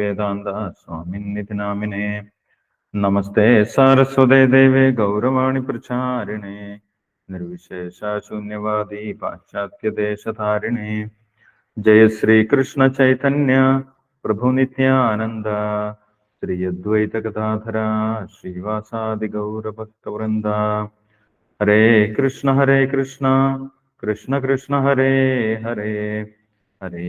വേദാന്ത സ്വാമിന്നിതി നാമിനെ നമസ്തേ സാരസ്വതേ ദേവേ ഗൗരവാണി പ്രചാരിണേ നിർവിശേഷ ശൂന്യവാദി പാശ്ചാത്യദേശധാരിണേ ജയ ശ്രീകൃഷ്ണ ചൈതന്യ പ്രഭു നിത്യാനന്ദ ശ്രീ അദ്വൈത ഗദാധര ശ്രീവാസാദി ഗൗരഭക്തവൃന്ദ ഹരേ കൃഷ്ണ ഹരേ കൃഷ്ണ കൃഷ്ണ കൃഷ്ണ ഹരേ ഹരേ ഹരേ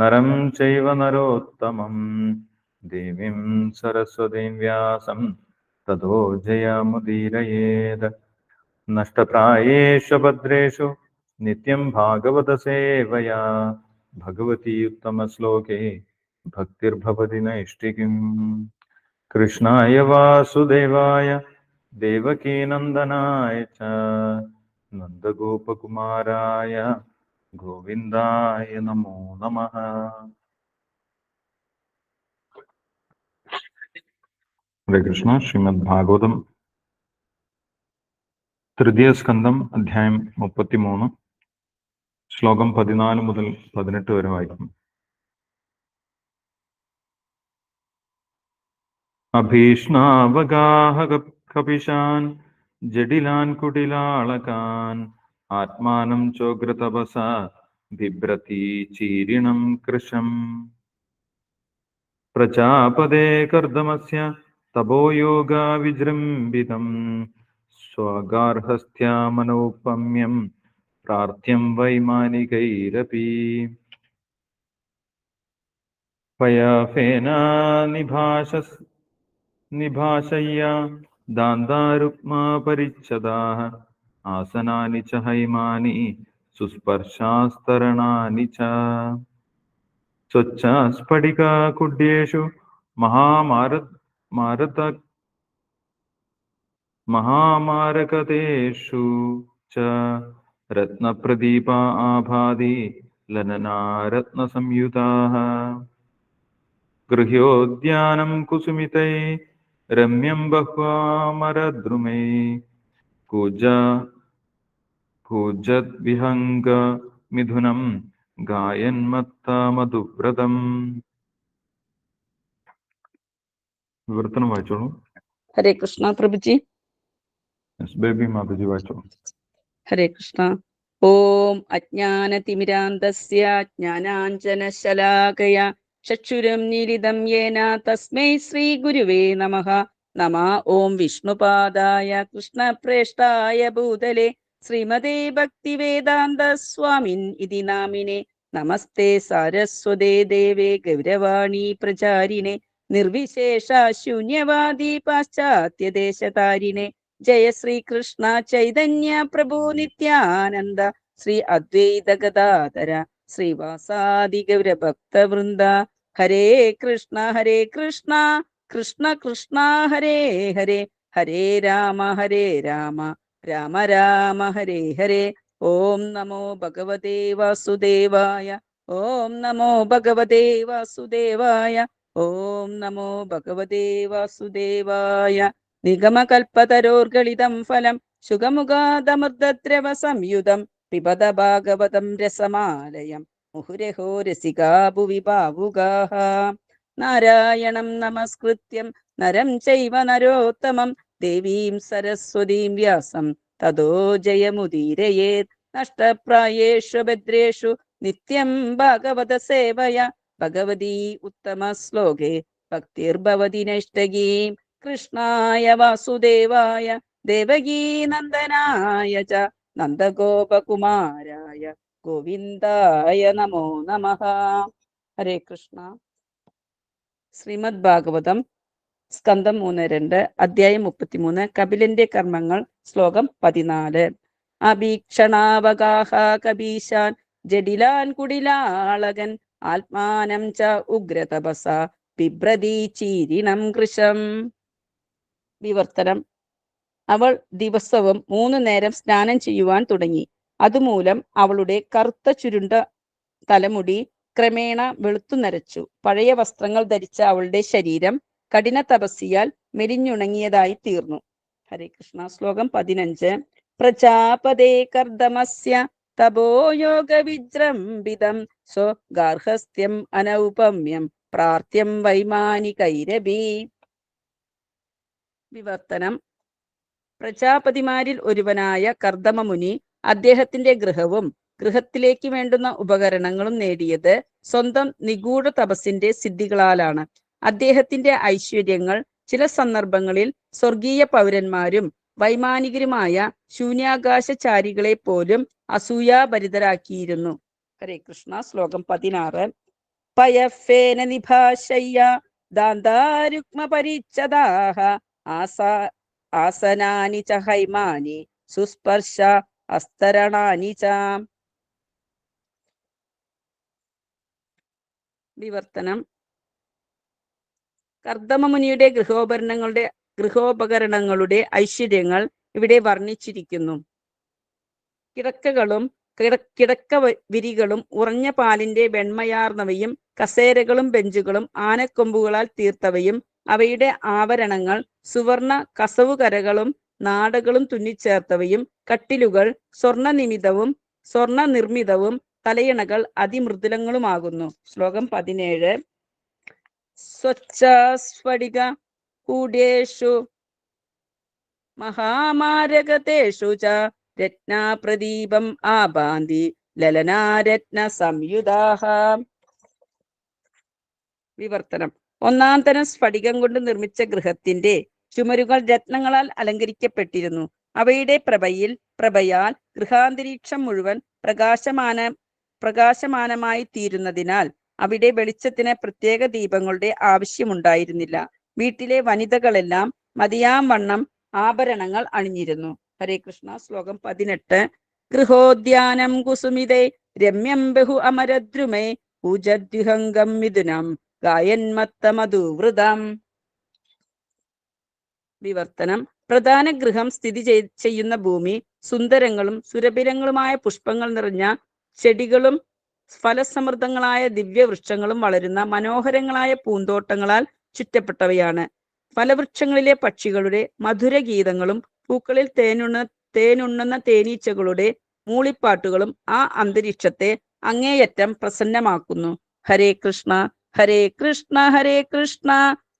നരം ചൈവ നരോത്തമം. ദേവീം സരസ്വതീം വ്യാസം. തതോ ജയമുദീരയേത്. നഷ്ടപ്രായേഷു ഭദ്രേഷു നിത്യം ഭാഗവത സേവയാ. ഭഗവതി ഉത്തമശ്ലോകേ ഭക്തിർഭവതി നൈഷ്ഠികിം. കൃഷ്ണായ വാസുദേവായ ദേവകീനന്ദനായ ച. നന്ദഗോപകുമാരായ ഗോവിന്ദായ നമോ നമ. ഹരേ കൃഷ്ണ ശ്രീമദ് ഭാഗവതം തൃതീയ സ്കന്ധം അധ്യായം മുപ്പത്തിമൂന്ന്. ശ്ലോകം പതിനാല് മുതൽ പതിനെട്ട് വരെ വായിക്കും. അഭീഷ്ണാവഗാഹ കപിശാൻ ജഡിലാൻ കുടിലാളകാൻ ആത്മാനം ചോഗ്രതപസ ബിഭ്രതി ചീരിണം കൃശം പ്രജാപദേ കർദമസ്യ തപോയോഗ വിജൃംഭിതം സ്വഗാർഹസ്ഥ്യാമനോപമ്യം പ്രാർത്ഥ്യം വൈമാനികൈരപി പയാഫേന നിഭാഷസ് നിഭാഷയ്യ ദാന്താരുക്മാ പരിച്ഛദാः ആസനാനി ച ഹൈമാനി സുസ്പർശാസ്തരണാനി ച സ്വച്ഛസ്ഫടികാകുഡ്യേഷു മഹാമാര മാരത മഹാമാരകതേഷു ച രത്നപ്രദീപ ആഭാതി ലനനാരത്നസംയുതാः ഗൃഹ്യോദ്യാനം കുസുമിതൈ രമ്യം ബഹ്വാമരദ്രുമൈ കുജ കുജദ്വിഹംഗ മിഥുനം ഗായന്മത്താമധുവ്രതം. വിവർത്തനം വായിച്ചോളൂ. ഹരേ കൃഷ്ണ പ്രഭുജി. ബേബി മാതജി വായിച്ചോളൂ. ഹരേ കൃഷ്ണ. ഓം അജ്ഞാനതിമിരാന്തസ്യ ജ്ഞാനാഞ്ജനശലാകയ ചക്ഷുരം നിലിതം യേന തസ്മൈ ശ്രീ ഗുരുവേ നമഃ നമ ഓം വിഷ്ണുപാദായ കൃഷ്ണപ്രേഷ്ഠായ ഭൂതലെ ശ്രീമതേ ഭക്തിവേദാന്ത സ്വാമിൻ ഇതി നാമിനെ. നമസ്തേ സാരസ്വതേ ദേവേ ഗൗരവാണി പ്രചാരിണെ നിർവിശേഷ ശൂന്യവാദി പാശ്ചാത്യദേശതാരിണെ ജയ ശ്രീകൃഷ്ണ ചൈതന്യ പ്രഭു നിത്യാനന്ദ. ശ്രീ അദ്വൈത ഗദാധര. ശ്രീവാസാദി ഗൗരഭക്തവൃന്ദ. ഹരേ കൃഷ്ണ ഹരേ കൃഷ്ണ. കൃഷ്ണ കൃഷ്ണ ഹരേ ഹരേ ഹരേ രാമ ഹരേ രാമ രാമ രാമ ഹരേ ഹരേ. ഓം നമോ ഭഗവതേ വാസുദേവായ ഓം നമോ ഭഗവതേ വാസുദേവായ ഓം നമോ ഭഗവതേ വാസുദേവായ. നിഗമകൽപ്പതരോർഗളിതം ഫലം ശുഖമുഖാദമൃദ്രവ സംയുതം പിബത ഭാഗവതം രസമാലയം മുഹുരഹോ രസികാ ഭുവി ഭാവുകാः നാരായണം നമസ്കൃത്യം. നരം ചൈവ നരോത്തമം. ദേവീം സരസ്വതീം വ്യാസം. തതോ ജയമുദീരയേത്. നഷ്ടപ്രായേഷു ഭദ്രേഷു. നിത്യം ഭാഗവത സേവയ. ഭഗവതി ഉത്തമ ശ്ലോകേ. ഭക്തിർഭവതി നഷ്ടകീം കൃഷ്ണായ വാസുദേവായ. ദേവകീ നന്ദനായ ച. നന്ദഗോപകുമാരായ. ഗോവിന്ദായ നമോ നമ. ഹരേ കൃഷ്ണ. ശ്രീമദ് ഭാഗവതം സ്കന്ധം മൂന്ന് രണ്ട് അധ്യായം മുപ്പത്തിമൂന്ന് കപിലന്റെ കർമ്മങ്ങൾ ശ്ലോകം പതിനാല്. അഭീക്ഷണാവഗാഹ കബീശാൻ ജഡിലാൻ കുടിലാളകൻ ആത്മാനം ച ഉഗ്രതപസ ബിഭ്രതി ചീരിണം കൃശം. വിവർത്തനം. അവൾ ദിവസവും മൂന്ന് നേരം സ്നാനം ചെയ്യുവാൻ തുടങ്ങി. അതുമൂലം അവളുടെ കറുത്ത ചുരുണ്ട തലമുടി ക്രമേണ വെളുത്തു നരച്ചു. പഴയ വസ്ത്രങ്ങൾ ധരിച്ച അവളുടെ ശരീരം കഠിന തപസ്സിയാൽ മെലിഞ്ഞുണങ്ങിയതായി തീർന്നു. ഹരേ കൃഷ്ണ. ശ്ലോകം പതിനഞ്ച്. പ്രജാപദേ കർദമസ്യ തപോയോഗ വിജൃംഭിതം സ്വ ഗാർഹസ്ഥ്യം അനൗപമ്യം പ്രാർത്ഥ്യം വൈമാനികൈരബി വിവർത്തനം. പ്രജാപതിമാരിൽ ഒരുവനായ കർദമ മുനി അദ്ദേഹത്തിന്റെ ഗൃഹവും ഗൃഹത്തിലേക്ക് വേണ്ടുന്ന ഉപകരണങ്ങളും നേടിയത് സ്വന്തം നിഗൂഢ തപസ്സിന്റെ സിദ്ധികളാലാണ്. അദ്ദേഹത്തിന്റെ ഐശ്വര്യങ്ങൾ ചില സന്ദർഭങ്ങളിൽ സ്വർഗീയ പൗരന്മാരും വൈമാനികരുമായ ശൂന്യാകാശചാരികളെ പോലും അസൂയാഭരിതരാക്കിയിരുന്നു. ഹരേ കൃഷ്ണ ശ്ലോകം പതിനാറ്. പയഫേന നിഭാഷയ്യ ദാന്താരുക്മ പരിച്ഛദാഹ ആസാ ആസനാനി ച ഹൈമാനി സുസ്പർശ അസ്തരണാനി ച. വിവർത്തനം. കർദമമുനിയുടെ ഗൃഹോപകരണങ്ങളുടെ ഗൃഹോപകരണങ്ങളുടെ ഐശ്വര്യങ്ങൾ ഇവിടെ വർണിച്ചിരിക്കുന്നു. കിടക്കകളും കിട- കിടക്ക വിരികളും ഉറഞ്ഞ പാലിന്റെ വെണ്മയാർന്നവയും കസേരകളും ബെഞ്ചുകളും ആനക്കൊമ്പുകളാൽ തീർത്തവയും അവയുടെ ആവരണങ്ങൾ സുവർണ കസവുകരകളും നാടകളും തുന്നിച്ചേർത്തവയും കട്ടിലുകൾ സ്വർണനിമിതവും സ്വർണ നിർമ്മിതവും തലയിണകൾ അതിമൃദുലങ്ങളുമാകുന്നു. ശ്ലോകം പതിനേഴ്. സ്വച്ഛസ്ഫടിക കൂടേഷു മഹാമാരകതേഷു ച രത്നാപ്രദീപം ആബാന്തി ലലനാരത്ന സംയുതാഹ വിവർത്തനം. ഒന്നാം തരം സ്ഫടികം കൊണ്ട് നിർമ്മിച്ച ഗൃഹത്തിന്റെ ചുമരുകൾ രത്നങ്ങളാൽ അലങ്കരിക്കപ്പെട്ടിരുന്നു. അവയുടെ പ്രഭയിൽ പ്രഭയാൽ ഗൃഹാന്തരീക്ഷം മുഴുവൻ പ്രകാശമാന പ്രകാശമാനമായി തീരുന്നതിനാൽ അവിടെ വെളിച്ചത്തിന് പ്രത്യേക ദീപങ്ങളുടെ ആവശ്യമുണ്ടായിരുന്നില്ല. വീട്ടിലെ വനിതകളെല്ലാം മതിയാം വണ്ണം ആഭരണങ്ങൾ അണിഞ്ഞിരുന്നു. ഹരേ കൃഷ്ണ ശ്ലോകം പതിനെട്ട്. ഗൃഹോദ്യാനം കുസുമിതേ രമ്യം ബഹു അമരദ്രുമേ പൂജദ്വിഹംഗം മിഥുനം ഗായന്മത്തമധുവൃതം. വിവർത്തനം. പ്രധാന ഗൃഹം സ്ഥിതി ചെയ്- ചെയ്യുന്ന ഭൂമി സുന്ദരങ്ങളും സുരഭിരങ്ങളുമായ പുഷ്പങ്ങൾ നിറഞ്ഞ ചെടികളും ഫലസമൃദ്ധങ്ങളായ ദിവ്യവൃക്ഷങ്ങളും വളരുന്ന മനോഹരങ്ങളായ പൂന്തോട്ടങ്ങളാൽ ചുറ്റപ്പെട്ടവയാണ്. ഫലവൃക്ഷങ്ങളിലെ പക്ഷികളുടെ മധുരഗീതങ്ങളും പൂക്കളിൽ തേനുണ്ണ തേനുണ്ണുന്ന തേനീച്ചകളുടെ മൂളിപ്പാട്ടുകളും ആ അന്തരീക്ഷത്തെ അങ്ങേയറ്റം പ്രസന്നമാക്കുന്നു. Hare Krishna Hare Krishna Hare Krishna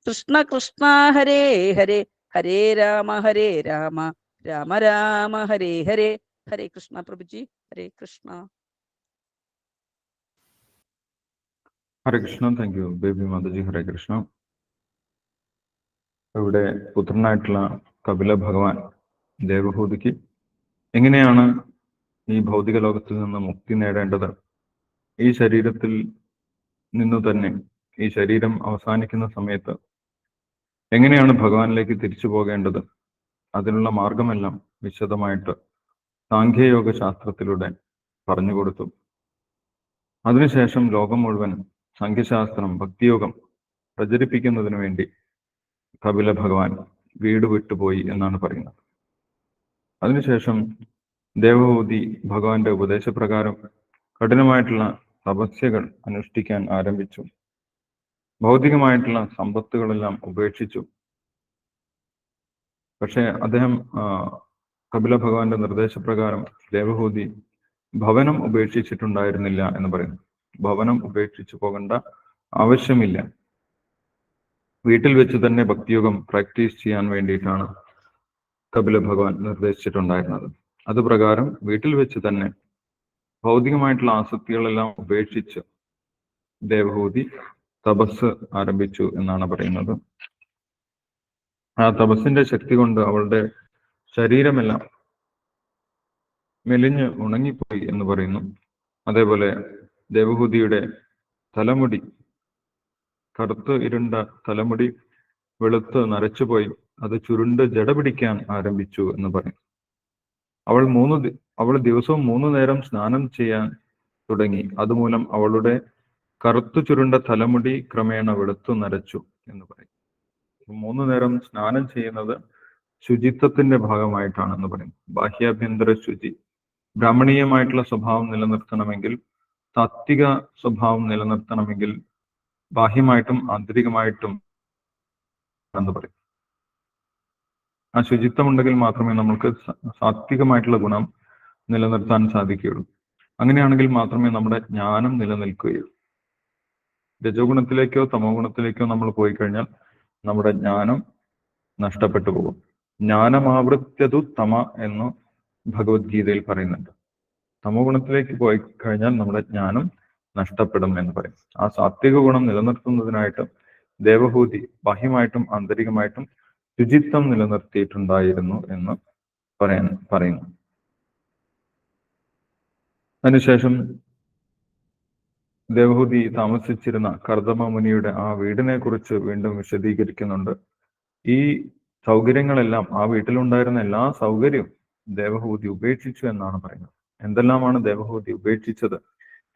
Krishna Krishna Hare Hare Hare Rama Hare Rama Rama Rama Hare Hare. Hare Krishna Prabhuji Hare Krishna. Hare Krishna thank you baby Mataji Hare Krishna ഇവിടെ പുത്രനായിട്ടുള്ള കപില ഭഗവാൻ ദേവഭൂതിക്ക് എങ്ങനെയാണ് ഈ ഭൗതിക ലോകത്തിൽ നിന്ന് മുക്തി നേടേണ്ടത്? ഈ ശരീരത്തിൽ നിന്നു തന്നെ ഈ ശരീരം അവസാനിക്കുന്ന സമയത്ത് എങ്ങനെയാണ് ഭഗവാനിലേക്ക് തിരിച്ചു പോകേണ്ടത്? അതിനുള്ള മാർഗമെല്ലാം വിശദമായിട്ട് സാഖ്യയോഗ ശാസ്ത്രത്തിലൂടെ പറഞ്ഞു കൊടുത്തു. അതിനുശേഷം ലോകം മുഴുവൻ സംഖ്യശാസ്ത്രം ഭക്തിയോഗം പ്രചരിപ്പിക്കുന്നതിന് വേണ്ടി കപില ഭഗവാൻ വീട് വിട്ടുപോയി എന്നാണ് പറയുന്നത്. അതിനുശേഷം ദേവഭൂതി ഭഗവാന്റെ ഉപദേശപ്രകാരം കഠിനമായിട്ടുള്ള തപസ്യകൾ അനുഷ്ഠിക്കാൻ ആരംഭിച്ചു. ഭൗതികമായിട്ടുള്ള സമ്പത്തുകളെല്ലാം ഉപേക്ഷിച്ചു. പക്ഷേ അദ്ദേഹം കപില ഭഗവാന്റെ നിർദ്ദേശപ്രകാരം ദേവഭൂതി ഭവനം ഉപേക്ഷിച്ചിട്ടുണ്ടായിരുന്നില്ല എന്ന് പറയുന്നു. ഭവനം ഉപേക്ഷിച്ചു പോകേണ്ട ആവശ്യമില്ല. വീട്ടിൽ വെച്ച് തന്നെ ഭക്തിയോഗം പ്രാക്ടീസ് ചെയ്യാൻ വേണ്ടിയിട്ടാണ് കപില ഭഗവാൻ നിർദ്ദേശിച്ചിട്ടുണ്ടായിരുന്നത്. അത് പ്രകാരം വീട്ടിൽ വെച്ച് തന്നെ ഭൗതികമായിട്ടുള്ള ആസക്തികളെല്ലാം ഉപേക്ഷിച്ച് ദേവഭൂതി തപസ് ആരംഭിച്ചു എന്നാണ് പറയുന്നത്. ആ തപസ്സിന്റെ ശക്തി കൊണ്ട് അവളുടെ ശരീരമെല്ലാം മെലിഞ്ഞ് ഉണങ്ങിപ്പോയി എന്ന് പറയുന്നു. അതേപോലെ ദേവഹൂതിയുടെ തലമുടി. കറുത്ത് ഇരുണ്ട തലമുടി വെളുത്ത് നരച്ചുപോയി അത് ചുരുണ്ട് ജട പിടിക്കാൻ ആരംഭിച്ചു എന്ന് പറയും. അവൾ മൂന്ന് അവൾ ദിവസവും മൂന്ന് നേരം സ്നാനം ചെയ്യാൻ തുടങ്ങി. അതുമൂലം അവളുടെ കറുത്തു ചുരുണ്ട തലമുടി ക്രമേണ വെളുത്തു നരച്ചു എന്ന് പറയും. മൂന്ന് നേരം സ്നാനം ചെയ്യുന്നത് ശുചിത്വത്തിന്റെ ഭാഗമായിട്ടാണെന്ന് പറയും. ബാഹ്യാഭ്യന്തര ശുചി ബ്രാഹ്മണീയമായിട്ടുള്ള സ്വഭാവം നിലനിർത്തണമെങ്കിൽ താത്വിക സ്വഭാവം നിലനിർത്തണമെങ്കിൽ ബാഹ്യമായിട്ടും ആന്തരികമായിട്ടും എന്ന് പറയും. ആ ശുചിത്വം ഉണ്ടെങ്കിൽ മാത്രമേ നമ്മൾക്ക് സാത്വികമായിട്ടുള്ള ഗുണം നിലനിർത്താൻ സാധിക്കുകയുള്ളൂ. അങ്ങനെയാണെങ്കിൽ മാത്രമേ നമ്മുടെ ജ്ഞാനം നിലനിൽക്കുകയുള്ളൂ. രജോ ഗുണത്തിലേക്കോ തമോ ഗുണത്തിലേക്കോ നമ്മൾ പോയി കഴിഞ്ഞാൽ നമ്മുടെ ജ്ഞാനം നഷ്ടപ്പെട്ടു പോകും. ജ്ഞാനമാവൃത്യതു തമ എന്ന് ഭഗവത്ഗീതയിൽ പറയുന്നുണ്ട്. തമോ ഗുണത്തിലേക്ക് പോയി കഴിഞ്ഞാൽ നമ്മുടെ ജ്ഞാനം നഷ്ടപ്പെടും എന്ന് പറയും. ആ സാത്വിക ഗുണം നിലനിർത്തുന്നതിനായിട്ട് ദേവഭൂതി ബാഹ്യമായിട്ടും ആന്തരികമായിട്ടും ശുചിത്വം നിലനിർത്തിയിട്ടുണ്ടായിരുന്നു എന്ന് പറയാൻ പറയുന്നു. അതിനുശേഷം ദേവഹൂതി താമസിച്ചിരുന്ന കർദമ മുനിയുടെ ആ വീടിനെ കുറിച്ച് വീണ്ടും വിശദീകരിക്കുന്നുണ്ട്. ഈ സൗകര്യങ്ങളെല്ലാം ആ വീട്ടിലുണ്ടായിരുന്ന എല്ലാ സൗകര്യവും ദേവഹൂതി ഉപേക്ഷിച്ചു എന്നാണ് പറയുന്നത്. എന്തെല്ലാമാണ് ദേവഹൂതി ഉപേക്ഷിച്ചത്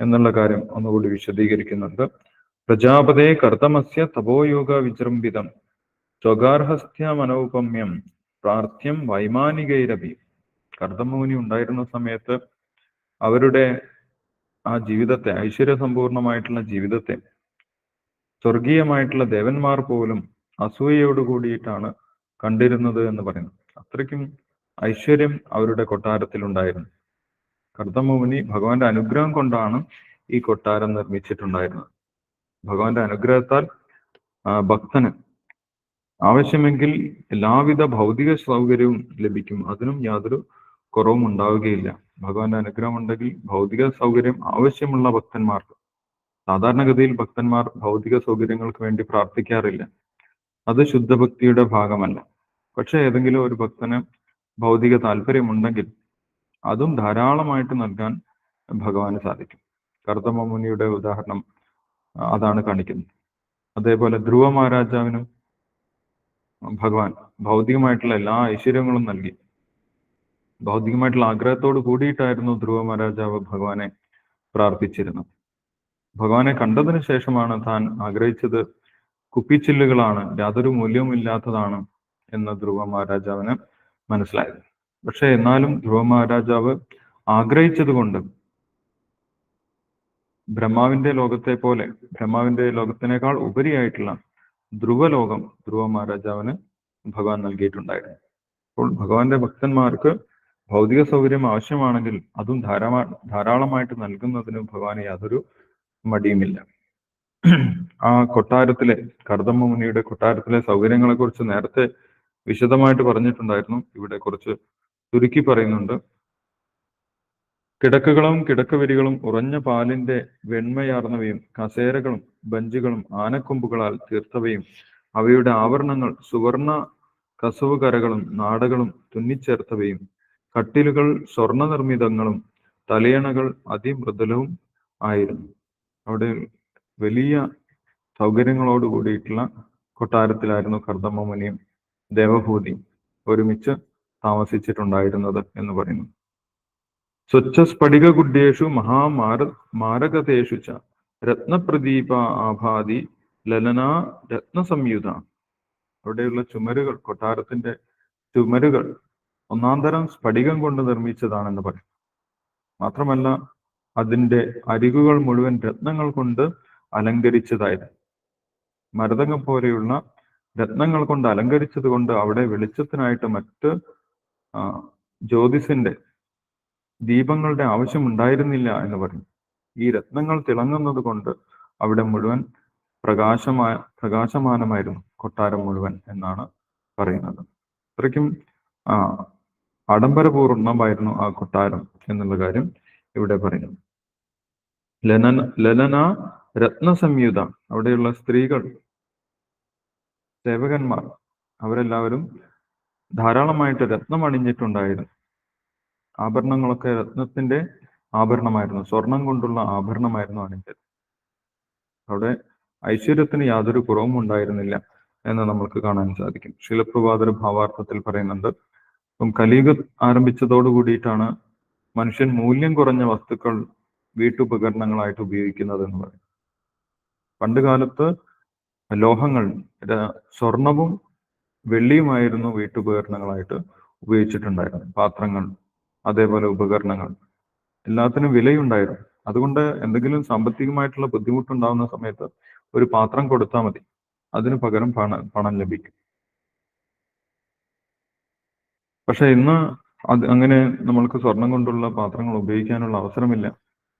എന്നുള്ള കാര്യം ഒന്നുകൂടി വിശദീകരിക്കുന്നുണ്ട്. പ്രജാപതേ കർത്തമസ്യ തപോയോഗ വിജൃംഭിതം. സ്വഗാർഹസ്ഥ്യമനൗപമ്യം പ്രാർത്ഥ്യം വൈമാനികൈരപി കർദമമുനി ഉണ്ടായിരുന്ന സമയത്ത് അവരുടെ ആ ജീവിതത്തെ ഐശ്വര്യസമ്പൂർണമായിട്ടുള്ള ജീവിതത്തെ സ്വർഗീയമായിട്ടുള്ള ദേവന്മാർ പോലും അസൂയയോട് കൂടിയിട്ടാണ് കണ്ടിരുന്നത് എന്ന് പറയുന്നു. അത്രയ്ക്കും ഐശ്വര്യം അവരുടെ കൊട്ടാരത്തിൽ ഉണ്ടായിരുന്നു കർദമമുനി ഭഗവാന്റെ അനുഗ്രഹം കൊണ്ടാണ് ഈ കൊട്ടാരം നിർമ്മിച്ചിട്ടുണ്ടായിരുന്നത്. ഭഗവാന്റെ അനുഗ്രഹത്താൽ ഭക്തന് ആവശ്യമെങ്കിൽ എല്ലാവിധ ഭൗതിക സൗകര്യവും ലഭിക്കും. അതിനും യാതൊരു കുറവും ഉണ്ടാവുകയില്ല. ഭഗവാന്റെ അനുഗ്രഹം ഉണ്ടെങ്കിൽ ഭൗതിക സൗകര്യം ആവശ്യമുള്ള ഭക്തന്മാർക്ക് സാധാരണഗതിയിൽ ഭക്തന്മാർ ഭൗതിക സൗകര്യങ്ങൾക്ക് വേണ്ടി പ്രാർത്ഥിക്കാറില്ല. അത് ശുദ്ധഭക്തിയുടെ ഭാഗമല്ല. പക്ഷെ ഏതെങ്കിലും ഒരു ഭക്തന് ഭൗതിക താല്പര്യമുണ്ടെങ്കിൽ അതും ധാരാളമായിട്ട് നൽകാൻ ഭഗവാന് സാധിക്കും. കർദമ മുനിയുടെ ഉദാഹരണം അതാണ് കാണിക്കുന്നത്. അതേപോലെ ധ്രുവ മഹാരാജാവിനും ഭഗവാൻ ഭൗതികമായിട്ടുള്ള എല്ലാ ഐശ്വര്യങ്ങളും നൽകി. ഭൗതികമായിട്ടുള്ള ആഗ്രഹത്തോട് കൂടിയിട്ടായിരുന്നു ധ്രുവ മഹാരാജാവ് ഭഗവാനെ പ്രാർത്ഥിച്ചിരുന്നത്. ഭഗവാനെ കണ്ടതിന് ശേഷമാണ് താൻ ആഗ്രഹിച്ചത് കുപ്പിച്ചില്ലുകളാണ് യാതൊരു മൂല്യവും ഇല്ലാത്തതാണ് എന്ന് ധ്രുവ മഹാരാജാവിന് മനസ്സിലായത്. പക്ഷെ എന്നാലും ധ്രുവ മഹാരാജാവ് ആഗ്രഹിച്ചത് കൊണ്ട് ബ്രഹ്മാവിന്റെ ലോകത്തെ പോലെ ബ്രഹ്മാവിന്റെ ലോകത്തിനേക്കാൾ ഉപരിയായിട്ടുള്ള ധ്രുവലോകം ധ്രുവ മഹാരാജാവിന് ഭഗവാൻ നൽകിയിട്ടുണ്ടായിരുന്നു. അപ്പോൾ ഭഗവാന്റെ ഭക്തന്മാർക്ക് ഭൗതിക സൗകര്യം ആവശ്യമാണെങ്കിൽ അതും ധാരാള ധാരാളമായിട്ട് നൽകുന്നതിന് ഭഗവാന് യാതൊരു മടിയുമില്ല. ആ കൊട്ടാരത്തിലെ കർദമ്മ മുനിയുടെ കൊട്ടാരത്തിലെ സൗകര്യങ്ങളെ കുറിച്ച് നേരത്തെ വിശദമായിട്ട് പറഞ്ഞിട്ടുണ്ടായിരുന്നു. ഇവിടെ കുറച്ച് ചുരുക്കി പറയുന്നുണ്ട്. കിടക്കുകളും കിടക്കവരികളും ഉറഞ്ഞ പാലിന്റെ വെണ്മയാർന്നവയും കസേരകളും ബഞ്ചുകളും ആനക്കൊമ്പുകളാൽ തീർത്തവയും അവയുടെ ആവരണങ്ങൾ സുവർണ കസവുകരകളും നാടകളും തുന്നിച്ചേർത്തവയും കട്ടിലുകൾ സ്വർണ നിർമ്മിതങ്ങളും തലയണകൾ അതിമൃദുലവും ആയിരുന്നു. അവിടെ വലിയ സൗകര്യങ്ങളോട് കൂടിയിട്ടുള്ള കൊട്ടാരത്തിലായിരുന്നു കർദമ്മ മുനിയും ദേവഭൂതിയും ഒരുമിച്ച് താമസിച്ചിട്ടുണ്ടായിരുന്നത് എന്ന് പറയുന്നു. സ്വച്ഛ സ്ഫടിക ഗുഡ്യേഷു മഹാമാര മാരകതേഷു ച രത്നപ്രദീപ ആഭാതി ലലന രത്നസംയുത. അവിടെയുള്ള ചുമരുകൾ കൊട്ടാരത്തിന്റെ ചുമരുകൾ ഒന്നാന്തരം സ്ഫടികം കൊണ്ട് നിർമ്മിച്ചതാണെന്ന് പറയും. മാത്രമല്ല അതിന്റെ അരികുകൾ മുഴുവൻ രത്നങ്ങൾ കൊണ്ട് അലങ്കരിച്ചതായിരുന്നു. മരതകം പോലെയുള്ള രത്നങ്ങൾ കൊണ്ട് അലങ്കരിച്ചത് കൊണ്ട് അവിടെ വെളിച്ചത്തിനായിട്ട് മറ്റ് ജ്യോതിസിന്റെ ദീപങ്ങളുടെ ആവശ്യം ഉണ്ടായിരുന്നില്ല എന്ന് പറഞ്ഞു. ഈ രത്നങ്ങൾ തിളങ്ങുന്നത് കൊണ്ട് അവിടെ മുഴുവൻ പ്രകാശമായ പ്രകാശമാനമായിരുന്നു കൊട്ടാരം മുഴുവൻ എന്നാണ് പറയുന്നത്. അത്രയ്ക്കും ആ ആഡംബരപൂർണമായിരുന്നു ആ കൊട്ടാരം എന്നുള്ള കാര്യം ഇവിടെ പറയുന്നു. ലനന ലലന രത്നസംയുത അവിടെയുള്ള സ്ത്രീകൾ സേവകന്മാർ അവരെല്ലാവരും ധാരാളമായിട്ട് രത്നം അണിഞ്ഞിട്ടുണ്ടായിരുന്നു. ആഭരണങ്ങളൊക്കെ രത്നത്തിന്റെ ആഭരണമായിരുന്നു സ്വർണം കൊണ്ടുള്ള ആഭരണമായിരുന്നു അണിഞ്ഞത്. അവിടെ ഐശ്വര്യത്തിന് യാതൊരു കുറവും ഉണ്ടായിരുന്നില്ല എന്ന് നമുക്ക് കാണാൻ സാധിക്കും. ശിലപ്രഭാതര ഭാവാർത്ഥത്തിൽ പറയുന്നുണ്ട് അപ്പം കലീഗ് ആരംഭിച്ചതോടു കൂടിയിട്ടാണ് മനുഷ്യൻ മൂല്യം കുറഞ്ഞ വസ്തുക്കൾ വീട്ടുപകരണങ്ങളായിട്ട് ഉപയോഗിക്കുന്നത് എന്ന് പറയും. പണ്ട് കാലത്ത് ലോഹങ്ങൾ സ്വർണവും വെള്ളിയുമായിരുന്നു വീട്ടുപകരണങ്ങളായിട്ട് ഉപയോഗിച്ചിട്ടുണ്ടായിരുന്നത്. പാത്രങ്ങൾ അതേപോലെ ഉപകരണങ്ങൾ. എല്ലാത്തിനും വിലയുണ്ടായിരുന്നു. അതുകൊണ്ട് എന്തെങ്കിലും സാമ്പത്തികമായിട്ടുള്ള ബുദ്ധിമുട്ടുണ്ടാകുന്ന സമയത്ത് ഒരു പാത്രം കൊടുത്താൽ മതി. അതിന് പകരം പണ പണം ലഭിക്കും. പക്ഷെ ഇന്ന് അത് അങ്ങനെ നമ്മൾക്ക് സ്വർണം കൊണ്ടുള്ള പാത്രങ്ങൾ ഉപയോഗിക്കാനുള്ള അവസരമില്ല.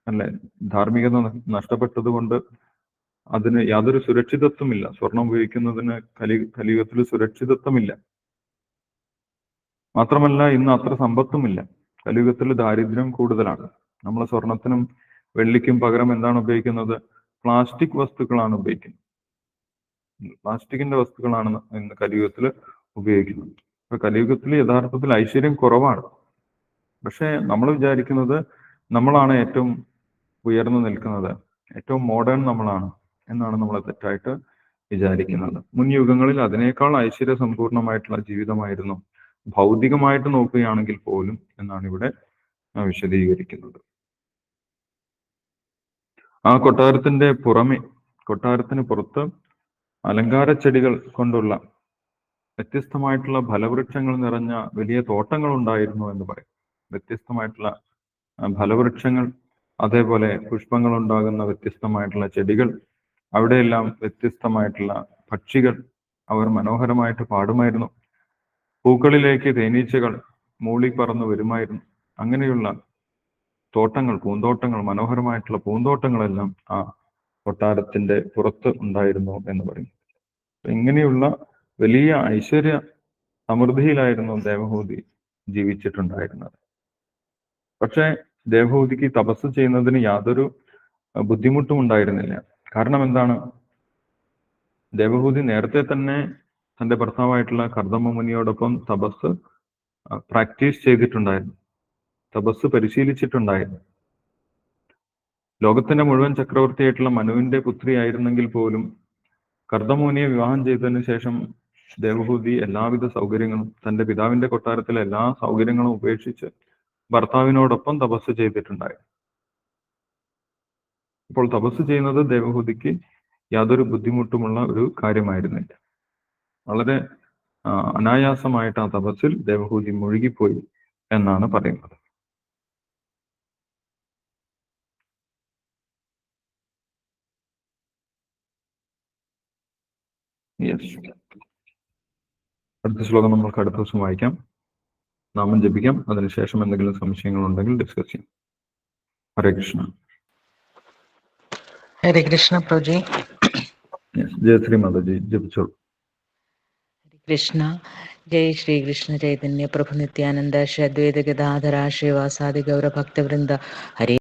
അല്ലെ? ധാർമ്മികത നഷ്ടപ്പെട്ടത് കൊണ്ട് അതിന് യാതൊരു സുരക്ഷിതത്വമില്ല. സ്വർണം ഉപയോഗിക്കുന്നതിന് കലി കലിയുഗത്തിൽ സുരക്ഷിതത്വമില്ല. മാത്രമല്ല ഇന്ന് അത്ര സമ്പത്തുമില്ല. കലിയുഗത്തിൽ ദാരിദ്ര്യം കൂടുതലാണ്. നമ്മൾ സ്വർണത്തിനും വെള്ളിക്കും പകരം എന്താണ് ഉപയോഗിക്കുന്നത്? പ്ലാസ്റ്റിക് വസ്തുക്കളാണ് ഉപയോഗിക്കുന്നത്. പ്ലാസ്റ്റിക്കിന്റെ വസ്തുക്കളാണ് ഇന്ന് കലിയുഗത്തിൽ ഉപയോഗിക്കുന്നത്. ഇപ്പൊ കലിയുഗത്തിൽ യഥാർത്ഥത്തിൽ ഐശ്വര്യം കുറവാണ്. പക്ഷെ നമ്മൾ വിചാരിക്കുന്നത് നമ്മളാണ് ഏറ്റവും ഉയർന്നു നിൽക്കുന്നത്. ഏറ്റവും മോഡേൺ നമ്മളാണ്. എന്നാണ് നമ്മൾ തെറ്റായിട്ട് വിചാരിക്കുന്നത്. മുൻ യുഗങ്ങളിൽ അതിനേക്കാൾ ഐശ്വര്യ സമ്പൂർണമായിട്ടുള്ള ജീവിതമായിരുന്നു. ഭൗതികമായിട്ട് നോക്കുകയാണെങ്കിൽ പോലും എന്നാണ് ഇവിടെ വിശദീകരിക്കുന്നത്. ആ കൊട്ടാരത്തിന്റെ പുറമെ കൊട്ടാരത്തിന് പുറത്ത് അലങ്കാര ചെടികൾ കൊണ്ടുള്ള വ്യത്യസ്തമായിട്ടുള്ള ഫലവൃക്ഷങ്ങൾ നിറഞ്ഞ വലിയ തോട്ടങ്ങൾ ഉണ്ടായിരുന്നു എന്ന് പറയും. വ്യത്യസ്തമായിട്ടുള്ള ഫലവൃക്ഷങ്ങൾ അതേപോലെ പുഷ്പങ്ങൾ ഉണ്ടാകുന്ന വ്യത്യസ്തമായിട്ടുള്ള ചെടികൾ അവിടെയെല്ലാം വ്യത്യസ്തമായിട്ടുള്ള പക്ഷികൾ അവർ മനോഹരമായിട്ട് പാടുമായിരുന്നു. പൂക്കളിലേക്ക് തേനീച്ചകൾ മൂളി പറന്നു വരുമായിരുന്നു. അങ്ങനെയുള്ള തോട്ടങ്ങൾ പൂന്തോട്ടങ്ങൾ മനോഹരമായിട്ടുള്ള പൂന്തോട്ടങ്ങളെല്ലാം ആ കൊട്ടാരത്തിന്റെ പുറത്ത് ഉണ്ടായിരുന്നു എന്ന് പറയും. ഇങ്ങനെയുള്ള വലിയ ഐശ്വര്യ സമൃദ്ധിയിലായിരുന്നു ദേവഹൂതി ജീവിച്ചിട്ടുണ്ടായിരുന്നത്. പക്ഷേ ദേവഹൂതിക്ക് തപസ് ചെയ്യുന്നതിന് യാതൊരു ബുദ്ധിമുട്ടും ഉണ്ടായിരുന്നില്ല. കാരണം എന്താണ്? ദേവഹൂതി നേരത്തെ തന്നെ തന്റെ ഭർത്താവായിട്ടുള്ള കർദമ മുനിയോടൊപ്പം തപസ് പ്രാക്ടീസ് ചെയ്തിട്ടുണ്ടായിരുന്നു. തപസ് പരിശീലിച്ചിട്ടുണ്ടായിരുന്നു. ലോകത്തിന്റെ മുഴുവൻ ചക്രവർത്തിയായിട്ടുള്ള മനുവിന്റെ പുത്രിയായിരുന്നെങ്കിൽ പോലും കർദമോനിയെ വിവാഹം ചെയ്തതിനു ശേഷം ദേവഭൂതി എല്ലാവിധ സൗകര്യങ്ങളും തന്റെ പിതാവിന്റെ കൊട്ടാരത്തിലെ എല്ലാ സൗകര്യങ്ങളും ഉപേക്ഷിച്ച് ഭർത്താവിനോടൊപ്പം തപസ് ചെയ്തിട്ടുണ്ടായിരുന്നു. ഇപ്പോൾ തപസ് ചെയ്യുന്നത് ദേവഹൂതിക്ക് യാതൊരു ബുദ്ധിമുട്ടുമുള്ള ഒരു കാര്യമായിരുന്നില്ല. വളരെ അനായാസമായിട്ട് ആ തപസ്സിൽ ദേവഹൂതി മുഴുകിപ്പോയി എന്നാണ് പറയുന്നത്. അടുത്ത ശ്ലോകം നമ്മൾക്ക് അടുത്ത ദിവസം വായിക്കാം. നാമം ജപിക്കാം. അതിനുശേഷം എന്തെങ്കിലും സംശയങ്ങൾ ഉണ്ടെങ്കിൽ ഡിസ്കസ് ചെയ്യാം. ഹരേ കൃഷ്ണ. ഹരേ കൃഷ്ണ പ്രഭുജി. ജയ ജയശ്രീ മാതാജി ജപിച്ചോളൂ. ഹരേ കൃഷ്ണ ജയ് ശ്രീകൃഷ്ണ ചൈതന്യ പ്രഭു നിത്യാനന്ദ ശ്രീ അദ്വൈത ഗതാധര ശ്രീവാസാദി ഗൗര ഭക്തവൃന്ദ ഹരേ